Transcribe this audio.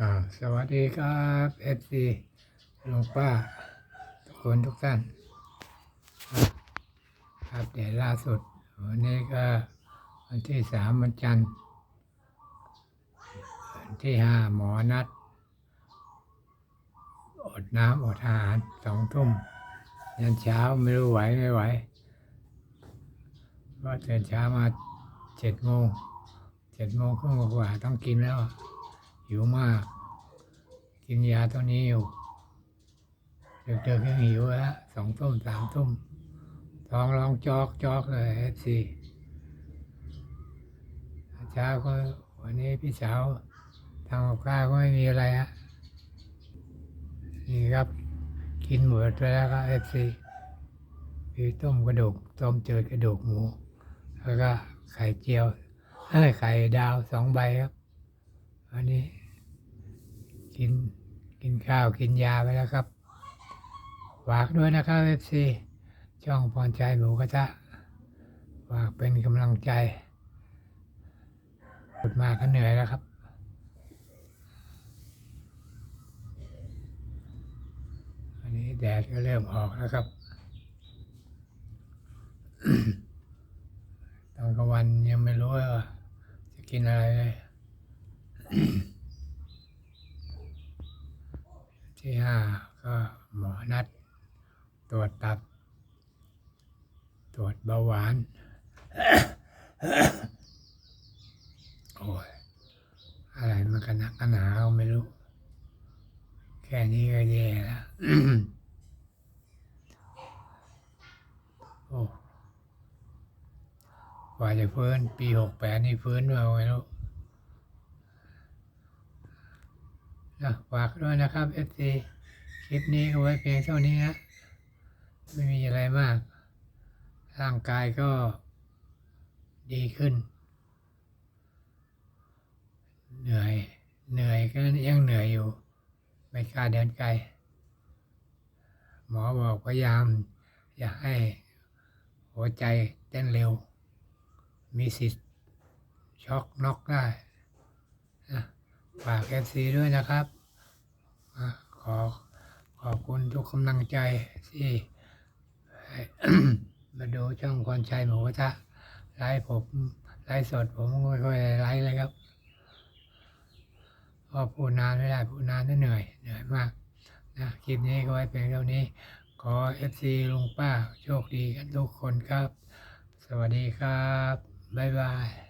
อ่าสวัสดีครับเอฟซีลุงป้า ทุกคนทุกท่านครับเดี๋ยวล่าสุด วันนี้ก็วันที่สามวันจันทร์วันที่ห้าหมอนัด อดน้ำอดอาหารสองทุ่มยันเช้าไม่รู้ไหวไม่ไหวเพราะตื่นเช้ามาเจ็ดโมงเจ็ดโมงครึ่งกว่าต้องกินแล้ว หิวมาก กินยาตัวนี้อยู่เด็กๆยังหิวแล้วสองทุ่มสามทุ่มท้องร้องจอกจอกเลยเอฟซีเช้าก็วันนี้พี่สาวทำกับข้าวก็ไม่มีอะไรฮะนี่ครับ กินหมดไปแล้วครับเอฟซีมีต้มกระดูกต้มเจืดกระดูกหมู แล้วก็ไข่เจียวเอ้ยไข่ดาวสองใบครับ วันนี้ กินกินข้าวกินยาไปแล้วครับฝากด้วยนะครับเอฟซีช่องพรใจหมูกระทะฝากเป็นกำลังใจพูดมาก็เหนื่อยแล้วครับอันนี้แดดก็เริ่มออกแล้วครับตอนกลางวันยังไม่รู้ว่าจะกินอะไรเลย ที่ห้าก็หมอนัด ตรวจตับ ตรวจเบาหวาน โอ้ย อะไรมันกันนักหนาก็ไม่รู้ แค่นี้ก็แย่แล้วโอ้กว่าจะเฟื้นปีหกแปดนี่เฟื้นมาไม่รู้ นะฝากด้วยนะครับเอฟซีคลิปนี้ก็ไว้เพียงเท่านี้นะไม่มีอะไรมาก ร่างกายก็ดีขึ้น เหนื่อย เหนื่อยก็ยังเหนื่อยอยู่ ไม่กล้าเดินไกล หมอบอกพยายาม อย่าให้หัวใจเต้นเร็ว มีสิทธิ์ช็อกน็อกได้ ฝากเอฟซีด้วยนะครับ ขอขอบคุณทุกกำลังใจที่มาดูช่องคนชัยหมูกระทะไลฟ์ผมไลฟ์สดผมไม่ค่อยได้ไลฟ์เลยครับเพราะพูดนานไม่ได้พูดนานน่เหนื่อยเหนื่อยมากนะคลิปนี้ก็ไว้เพียงเท่านี้ ขอเอฟซีลุงป้าโชคดีกันทุกคนครับ สวัสดีครับ บ๊ายบาย